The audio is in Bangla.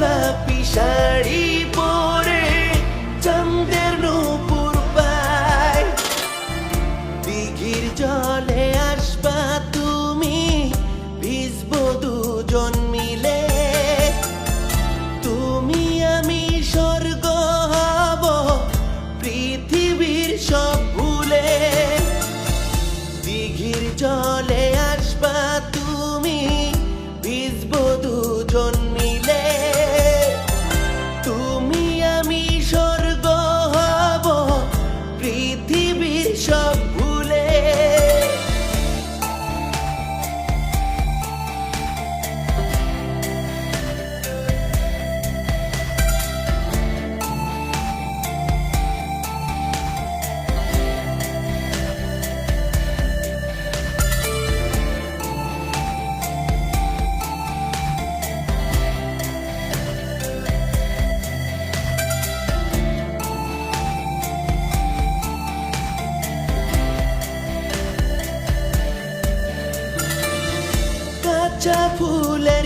গোলাপি শাড়ি পরে চন্দের নূপুর পায়। দিঘির জলে আসবা তুমি, ভিজবো দুজন মিলে। তুমি আমি স্বর্গ হব, পৃথিবীর সব ভুলে। দিঘির জলে আসবা তুমি, ভিজবো দুজন ফুলে